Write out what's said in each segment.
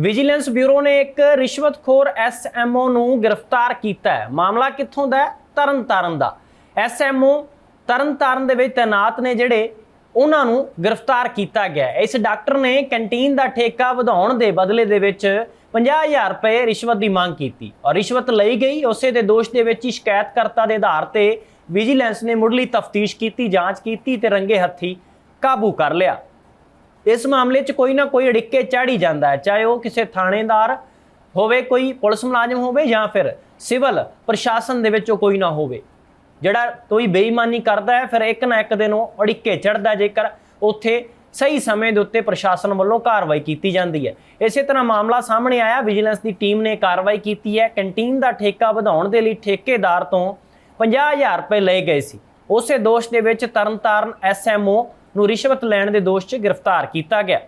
Vigilance bureau ਨੇ ਇੱਕ ਰਿਸ਼ਵਤਖੋਰ SMO ਨੂੰ ਗ੍ਰਿਫਤਾਰ ਕੀਤਾ ਹੈ। ਮਾਮਲਾ ਕਿੱਥੋਂ ਦਾ ਤਰਨਤਾਰਨ ਦਾ। ਐਸਐਮਓ ਤਰਨਤਾਰਨ ਦੇ ਵਿੱਚ ਤਾਇਨਾਤ ਨੇ ਜਿਹੜੇ, ਉਹਨਾਂ ਨੂੰ ਗ੍ਰਿਫਤਾਰ ਕੀਤਾ ਗਿਆ ਇਸ ਡਾਕਟਰ ਨੇ ਕੈਂਟੀਨ ਦਾ ਠੇਕਾ ਵਧਾਉਣ ਦੇ ਬਦਲੇ ਦੇ ਵਿੱਚ 50000 ਰੁਪਏ ਰਿਸ਼ਵਤ ਦੀ ਮੰਗ ਕੀਤੀ ਔਰ ਰਿਸ਼ਵਤ ਲਈ ਗਈ। ਉਸੇ ਦੇ ਦੋਸ਼ ਦੇ ਵਿੱਚ ਹੀ ਸ਼ਿਕਾਇਤਕਰਤਾ ਦੇ ਆਧਾਰ ਤੇ ਵਿਜੀਲੈਂਸ ਨੇ ਮੁੱਢਲੀ ਤਫਤੀਸ਼ ਕੀਤੀ, ਜਾਂਚ ਕੀਤੀ ਤੇ ਰੰਗੇ ਹੱਥੀ ਕਾਬੂ ਕਰ ਲਿਆ। ਇਸ ਮਾਮਲੇ 'ਚ ਕੋਈ ਨਾ ਕੋਈ ਅੜਿੱਕੇ ਚੜ੍ਹ ਹੀ ਜਾਂਦਾ ਹੈ, ਚਾਹੇ ਉਹ ਕਿਸੇ ਥਾਣੇਦਾਰ ਹੋਵੇ, ਕੋਈ ਪੁਲਿਸ ਮੁਲਾਜ਼ਮ ਹੋਵੇ ਜਾਂ ਫਿਰ ਸਿਵਲ ਪ੍ਰਸ਼ਾਸਨ ਦੇ ਵਿੱਚੋਂ ਕੋਈ ਨਾ ਹੋਵੇ। ਜਿਹੜਾ ਕੋਈ ਬੇਈਮਾਨੀ ਕਰਦਾ ਹੈ, ਫਿਰ ਇੱਕ ਨਾ ਇੱਕ ਦਿਨ ਉਹ ਅੜਿੱਕੇ ਚੜਦਾ ਜੇਕਰ ਉੱਥੇ ਸਹੀ ਸਮੇਂ ਦੇ ਉੱਤੇ ਪ੍ਰਸ਼ਾਸਨ ਵੱਲੋਂ ਕਾਰਵਾਈ ਕੀਤੀ ਜਾਂਦੀ ਹੈ। ਇਸੇ ਤਰ੍ਹਾਂ ਮਾਮਲਾ ਸਾਹਮਣੇ ਆਇਆ, ਵਿਜੀਲੈਂਸ ਦੀ ਟੀਮ ਨੇ ਕਾਰਵਾਈ ਕੀਤੀ ਹੈ। ਕੈਂਟੀਨ ਦਾ ਠੇਕਾ ਵਧਾਉਣ ਦੇ ਲਈ ਠੇਕੇਦਾਰ ਤੋਂ 50000 ਰੁਪਏ ਲਏ ਗਏ ਸੀ। ਉਸੇ ਦੋਸ਼ ਦੇ ਵਿੱਚ ਤਰਨਤਾਰਨ ਐਸਐਮਓ ਨੂੰ ਰਿਸ਼ਵਤ ਲੈਣ ਦੇ ਦੋਸ਼ 'ਚ ਗ੍ਰਿਫਤਾਰ ਕੀਤਾ ਗਿਆ।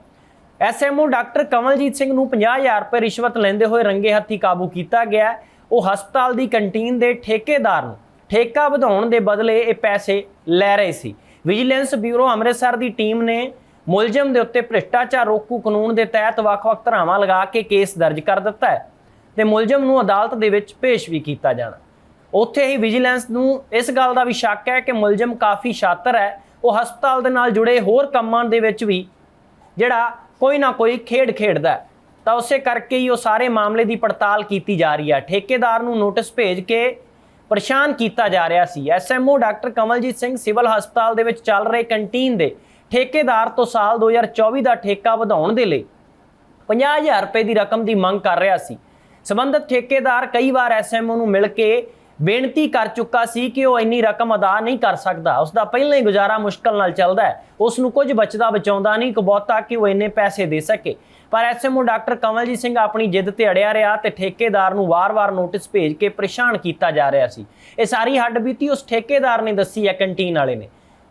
ਐਸਐਮਓ ਡਾਕਟਰ ਕਮਲਜੀਤ ਸਿੰਘ ਨੂੰ 50000 ਰੁਪਏ ਰਿਸ਼ਵਤ ਲੈਂਦੇ ਹੋਏ ਰੰਗੇ ਹੱਥੀ ਕਾਬੂ ਕੀਤਾ ਗਿਆ। ਉਹ ਹਸਪਤਾਲ ਦੀ ਕੰਟੀਨ ਦੇ ਠੇਕੇਦਾਰ ਨੂੰ ਠੇਕਾ ਵਧਾਉਣ ਦੇ ਬਦਲੇ ਇਹ ਪੈਸੇ ਲੈ ਰਹੇ ਸੀ। ਵਿਜੀਲੈਂਸ ਬਿਊਰੋ ਅੰਮ੍ਰਿਤਸਰ ਦੀ ਟੀਮ ਨੇ ਮੁਲਜ਼ਮ ਦੇ ਉੱਤੇ ਭ੍ਰਿਸ਼ਟਾਚਾਰ ਰੋਕੂ ਕਾਨੂੰਨ ਦੇ ਤਹਿਤ ਵੱਖ-ਵੱਖ ਧਾਰਾਵਾਂ ਲਗਾ ਕੇ ਕੇਸ ਦਰਜ ਕਰ ਦਿੱਤਾ ਹੈ ਤੇ ਮੁਲਜ਼ਮ ਨੂੰ ਅਦਾਲਤ ਦੇ ਵਿੱਚ ਪੇਸ਼ ਵੀ ਕੀਤਾ ਜਾਣਾ। ਉੱਥੇ ਹੀ ਵਿਜੀਲੈਂਸ ਨੂੰ ਇਸ ਗੱਲ ਦਾ ਵੀ ਸ਼ੱਕ ਹੈ ਕਿ ਮੁਲਜ਼ਮ ਕਾਫੀ ਸ਼ਾਤਰ ਹੈ। ਉਹ ਹਸਪਤਾਲ ਦੇ ਨਾਲ ਜੁੜੇ ਹੋਰ ਕੰਮਾਂ ਦੇ ਵਿੱਚ ਵੀ ਜਿਹੜਾ ਕੋਈ ਨਾ ਕੋਈ ਖੇਡ ਖੇਡਦਾ ਤਾਂ ਉਸੇ ਕਰਕੇ ਹੀ ਉਹ ਸਾਰੇ ਮਾਮਲੇ ਦੀ ਪੜਤਾਲ ਕੀਤੀ ਜਾ ਰਹੀ ਹੈ। ਠੇਕੇਦਾਰ ਨੂੰ ਨੋਟਿਸ ਭੇਜ ਕੇ ਪਰੇਸ਼ਾਨ ਕੀਤਾ ਜਾ ਰਿਹਾ ਸੀ। SMO doctor Kamaljit Singh civil ਹਸਪਤਾਲ ਦੇ ਵਿੱਚ ਚੱਲ ਰਹੇ ਕੰਟੀਨ ਦੇ ਠੇਕੇਦਾਰ ਤੋਂ ਸਾਲ 2024 ਦਾ ਠੇਕਾ ਵਧਾਉਣ ਦੇ ਲਈ 50000 ਰੁਪਏ ਦੀ ਰਕਮ ਦੀ ਮੰਗ ਕਰ ਰਿਹਾ ਸੀ। ਸਬੰਧਤ ਠੇਕੇਦਾਰ ਕਈ ਵਾਰ ਐਸਐਮਓ ਨੂੰ ਮਿਲ ਕੇ ਬੇਨਤੀ ਕਰ ਚੁੱਕਾ ਸੀ ਕਿ ਉਹ ਇੰਨੀ ਰਕਮ ਅਦਾ ਨਹੀਂ ਕਰ ਸਕਦਾ। ਉਸ ਦਾ ਪਹਿਲਾਂ ਹੀ ਗੁਜ਼ਾਰਾ ਮੁਸ਼ਕਲ ਨਾਲ ਚੱਲਦਾ ਹੈ। ਉਸ ਨੂੰ ਕੁਝ ਬਚਦਾ ਬਚਾਉਂਦਾ ਨਹੀਂ ਕਬੌਤਾ ਕਿ ਉਹ ਇੰਨੇ ਪੈਸੇ ਦੇ ਸਕੇ। ਪਰ ਐਸਐਮਓ ਡਾਕਟਰ ਕਮਲਜੀਤ ਸਿੰਘ ਆਪਣੀ ਜਿੱਦ ਤੇ ਅੜਿਆ ਰਿਹਾ ਤੇ ਠੇਕੇਦਾਰ ਨੂੰ ਵਾਰ-ਵਾਰ ਨੋਟਿਸ ਭੇਜ ਕੇ ਪਰੇਸ਼ਾਨ ਕੀਤਾ ਜਾ ਰਿਹਾ ਸੀ। ਇਹ ਸਾਰੀ ਹੱਡਬੀਤੀ ਉਸ ਠੇਕੇਦਾਰ ਨੇ ਦੱਸੀ ਹੈ, ਕੰਟੀਨ ਵਾਲੇ ਨੇ।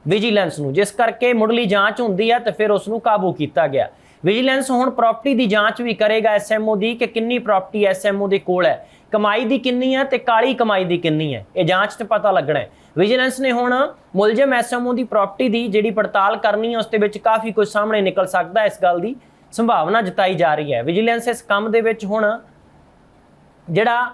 ਵਿਜੀਲੈਂਸ ਨੂੰ, ਜਿਸ ਕਰਕੇ ਮੁੱਢਲੀ ਜਾਂਚ ਹੁੰਦੀ ਹੈ ਤੇ ਫਿਰ ਉਸ ਨੂੰ ਕਾਬੂ ਕੀਤਾ ਗਿਆ। ਵਿਜੀਲੈਂਸ ਹੁਣ ਪ੍ਰਾਪਰਟੀ ਦੀ ਜਾਂਚ ਵੀ ਕਰੇਗਾ ਐਸਐਮਓ ਦੀ ਕਿ ਕਿੰਨੀ ਪ੍ਰਾਪਰਟੀ ਐਸਐਮਓ ਦੇ ਕੋਲ ਹੈ। ਕਮਾਈ ਦੀ ਕਿੰਨੀ ਹੈ ਤੇ ਕਾਲੀ ਕਮਾਈ ਦੀ ਕਿੰਨੀ ਹੈ? ਇਹ ਜਾਂਚ ਤੇ ਪਤਾ ਲੱਗਣਾ ਹੈ। ਵਿਜੀਲੈਂਸ ਨੇ ਹੁਣ ਮੁਲਜ਼ਮ ਐਸਐਮਓ ਦੀ ਪ੍ਰਾਪਰਟੀ ਦੀ ਜਿਹੜੀ ਪੜਤਾਲ ਕਰਨੀ ਹੈ, ਉਸ ਦੇ ਵਿੱਚ ਕਾਫੀ ਕੁਝ ਸਾਹਮਣੇ ਨਿਕਲ ਸਕਦਾ ਇਸ ਗੱਲ ਦੀ ਸੰਭਾਵਨਾ ਜਤਾਈ ਜਾ ਰਹੀ ਹੈ। ਵਿਜੀਲੈਂਸ ਇਸ ਕੰਮ ਦੇ ਵਿੱਚ ਹੁਣ ਜਿਹੜਾ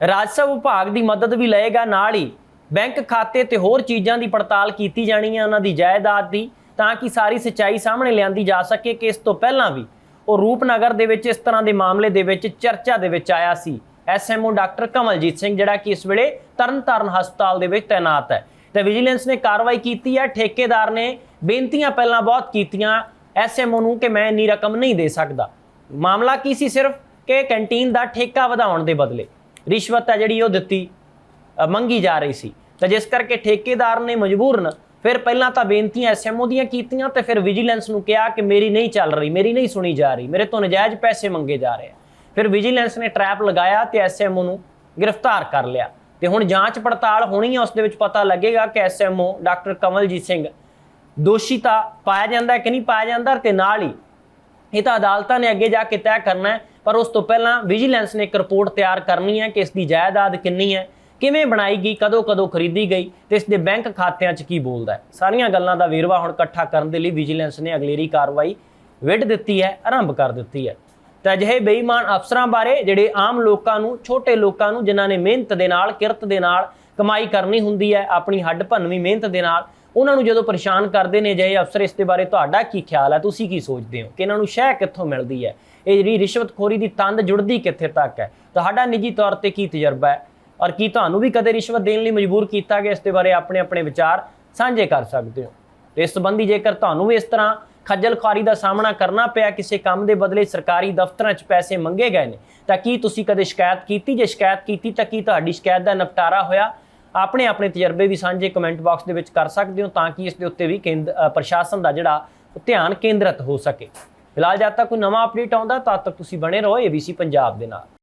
ਰਾਜਸਵ ਵਿਭਾਗ ਦੀ ਮਦਦ ਵੀ ਲਏਗਾ, ਨਾਲ ਹੀ ਬੈਂਕ ਖਾਤੇ ਤੇ ਹੋਰ ਚੀਜ਼ਾਂ ਦੀ ਪੜਤਾਲ ਕੀਤੀ ਜਾਣੀ ਹੈ, ਉਹਨਾਂ ਦੀ ਜਾਇਦਾਦ ਦੀ। ਤਾਂ ਕਿ ਸਾਰੀ ਸੱਚਾਈ ਸਾਹਮਣੇ ਲਿਆਂਦੀ ਜਾ ਸਕੇ ਕਿ ਇਸ ਤੋਂ ਪਹਿਲਾਂ ਵੀ ਉਹ ਰੂਪਨਗਰ ਦੇ ਵਿੱਚ ਇਸ ਤਰ੍ਹਾਂ ਦੇ ਮਾਮਲੇ ਦੇ ਵਿੱਚ ਚਰਚਾ ਦੇ ਵਿੱਚ ਆਇਆ ਸੀ। ਐਸਐਮਓ ਡਾਕਟਰ ਕਮਲਜੀਤ ਸਿੰਘ, ਜਿਹੜਾ ਕਿ ਇਸ ਵੇਲੇ ਤਰਨਤਾਰਨ ਹਸਪਤਾਲ ਦੇ ਵਿੱਚ ਤਾਇਨਾਤ ਹੈ। ਤੇ ਵਿਜੀਲੈਂਸ ਨੇ ਕਾਰਵਾਈ ਕੀਤੀ ਹੈ। ਠੇਕੇਦਾਰ ਨੇ ਬੇਨਤੀਆਂ ਪਹਿਲਾਂ ਬਹੁਤ ਕੀਤੀਆਂ। ਐਸਐਮਓ ਨੂੰ ਕਿ ਮੈਂ ਇੰਨੀ ਰਕਮ ਨਹੀਂ ਦੇ ਸਕਦਾ। ਮਾਮਲਾ ਕੀ ਸੀ ਸਿਰਫ? ਕਿ ਕੈਂਟੀਨ ਦਾ ਠੇਕਾ ਵਧਾਉਣ ਦੇ ਬਦਲੇ ਰਿਸ਼ਵਤ ਹੈ ਜਿਹੜੀ ਉਹ ਦਿੱਤੀ ਮੰਗੀ ਜਾ ਰਹੀ ਸੀ। ਤਾਂ ਜਿਸ ਕਰਕੇ ਠੇਕੇਦਾਰ ਨੇ ਮਜਬੂਰਨ ਫਿਰ ਪਹਿਲਾਂ ਤਾਂ ਬੇਨਤੀਆਂ ਐਸਐਮਓ ਦੀਆਂ ਕੀਤੀਆਂ ਤੇ ਫਿਰ ਵਿਜੀਲੈਂਸ ਨੂੰ ਕਿਹਾ ਕਿ ਮੇਰੀ ਨਹੀਂ ਚੱਲ ਰਹੀ, ਮੇਰੀ ਨਹੀਂ ਸੁਣੀ ਜਾ ਰਹੀ, ਮੇਰੇ ਤੋਂ ਨਜਾਇਜ਼ ਪੈਸੇ ਮੰਗੇ ਜਾ ਰਹੇ ਆ। ਫਿਰ ਵਿਜੀਲੈਂਸ ਨੇ ਟਰੈਪ ਲਗਾਇਆ ਤੇ ਐਸਐਮਓ ਨੂੰ ਗ੍ਰਿਫਤਾਰ ਕਰ ਲਿਆ। ਤੇ ਹੁਣ ਜਾਂਚ ਪੜਤਾਲ ਹੋਣੀ ਹੈ ਉਸ ਦੇ ਵਿੱਚ ਪਤਾ ਲੱਗੇਗਾ ਕਿ ਐਸਐਮਓ ਡਾਕਟਰ ਕਮਲਜੀਤ ਸਿੰਘ ਦੋਸ਼ੀ ਤਾਂ ਪਾਇਆ ਜਾਂਦਾ ਕਿ ਨਹੀਂ ਪਾਇਆ ਜਾਂਦਾ ਤੇ ਨਾਲ ਹੀ ਇਹ ਤਾਂ ਅਦਾਲਤਾਂ ਨੇ ਅੱਗੇ ਜਾ ਕੇ ਤੈਅ ਕਰਨਾ ਹੈ, ਪਰ ਉਸ ਤੋਂ ਪਹਿਲਾਂ ਵਿਜੀਲੈਂਸ ਨੇ ਇੱਕ ਰਿਪੋਰਟ ਤਿਆਰ ਕਰਨੀ ਹੈ ਕਿ ਇਸ ਦੀ ਜਾਇਦਾਦ ਕਿੰਨੀ ਹੈ। ਕਿਵੇਂ ਬਣਾਈ ਗਈ, ਕਦੋਂ ਕਦੋਂ ਖਰੀਦੀ ਗਈ ਤੇ ਇਸ ਦੇ ਬੈਂਕ ਖਾਤਿਆਂ 'ਚ ਕੀ ਬੋਲਦਾ ਹੈ? ਸਾਰੀਆਂ ਗੱਲਾਂ ਦਾ ਵੇਰਵਾ ਹੁਣ ਇਕੱਠਾ ਕਰਨ ਦੇ ਲਈ ਵਿਜੀਲੈਂਸ ਨੇ ਅਗਲੇਰੀ ਕਾਰਵਾਈ ਵਿੱਢ ਦਿੱਤੀ ਹੈ, ਆਰੰਭ ਕਰ ਦਿੱਤੀ ਹੈ। ਤਾਂ ਅਜਿਹੇ ਬੇਈਮਾਨ ਅਫਸਰਾਂ ਬਾਰੇ ਜਿਹੜੇ ਆਮ ਲੋਕਾਂ ਨੂੰ, ਛੋਟੇ ਲੋਕਾਂ ਨੂੰ, ਜਿਨ੍ਹਾਂ ਨੇ ਮਿਹਨਤ ਦੇ ਨਾਲ, ਕਿਰਤ ਦੇ ਨਾਲ ਕਮਾਈ ਕਰਨੀ ਹੁੰਦੀ ਹੈ, ਆਪਣੀ ਹੱਡ ਭੰਨਵੀਂ ਮਿਹਨਤ ਦੇ ਨਾਲ, ਉਹਨਾਂ ਨੂੰ ਜਦੋਂ ਪਰੇਸ਼ਾਨ ਕਰਦੇ ਨੇ, ਅਜਿਹੇ ਅਫਸਰ ਇਸ ਦੇ ਬਾਰੇ ਤੁਹਾਡਾ ਕੀ ਖਿਆਲ ਹੈ? ਤੁਸੀਂ ਕੀ ਸੋਚਦੇ ਹੋ ਕਿ ਇਹਨਾਂ ਨੂੰ ਸ਼ਹਿ ਕਿੱਥੋਂ ਮਿਲਦੀ ਹੈ? ਇਹ ਜਿਹੜੀ ਰਿਸ਼ਵਤਖੋਰੀ ਦੀ ਤੰਦ ਜੁੜਦੀ ਕਿੱਥੇ ਤੱਕ ਹੈ? ਤੁਹਾਡਾ ਨਿੱਜੀ ਤੌਰ ਤੇ ਕੀ ਤਜਰਬਾ ਹੈ? ਔਰ ਕੀ ਤੁਹਾਨੂੰ ਵੀ ਕਦੇ ਰਿਸ਼ਵਤ ਦੇਣ ਲਈ ਮਜਬੂਰ ਕੀਤਾ ਗਿਆ ਇਸ ਦੇ ਬਾਰੇ ਆਪਣੇ ਆਪਣੇ ਵਿਚਾਰ ਸਾਂਝੇ ਕਰ ਸਕਦੇ ਹੋ? ਤੇ ਇਸ ਸੰਬੰਧੀ ਜੇਕਰ ਤੁਹਾਨੂੰ ਵੀ ਇਸ ਤਰ੍ਹਾਂ ਖੱਜਲ ਖਾਰੀ ਦਾ ਸਾਹਮਣਾ ਕਰਨਾ ਪਿਆ, ਕਿਸੇ ਕੰਮ ਦੇ ਬਦਲੇ ਸਰਕਾਰੀ ਦਫ਼ਤਰਾਂ 'ਚ ਪੈਸੇ ਮੰਗੇ ਗਏ ਨੇ, ਤਾਂ ਕੀ ਤੁਸੀਂ ਕਦੇ ਸ਼ਿਕਾਇਤ ਕੀਤੀ? ਜੇ ਸ਼ਿਕਾਇਤ ਕੀਤੀ, ਤਾਂ ਕੀ ਤੁਹਾਡੀ ਸ਼ਿਕਾਇਤ ਦਾ ਨਿਪਟਾਰਾ ਹੋਇਆ? ਆਪਣੇ ਆਪਣੇ ਤਜਰਬੇ ਵੀ ਸਾਂਝੇ ਕਮੈਂਟ ਬਾਕਸ ਦੇ ਵਿੱਚ ਕਰ ਸਕਦੇ ਹੋ, ਤਾਂ ਕਿ ਇਸ ਦੇ ਉੱਤੇ ਵੀ ਕੇਂਦਰ ਪ੍ਰਸ਼ਾਸਨ ਦਾ ਜਿਹੜਾ ਧਿਆਨ ਕੇਂਦਰਿਤ ਹੋ ਸਕੇ। ਫਿਲਹਾਲ ਜਦ ਤੱਕ ਕੋਈ ਨਵਾਂ ਅਪਡੇਟ ਆਉਂਦਾ, ਤਦ ਤੱਕ ਤੁਸੀਂ ਬਣੇ ਰਹੋ ABC ਪੰਜਾਬ ਦੇ ਨਾਲ।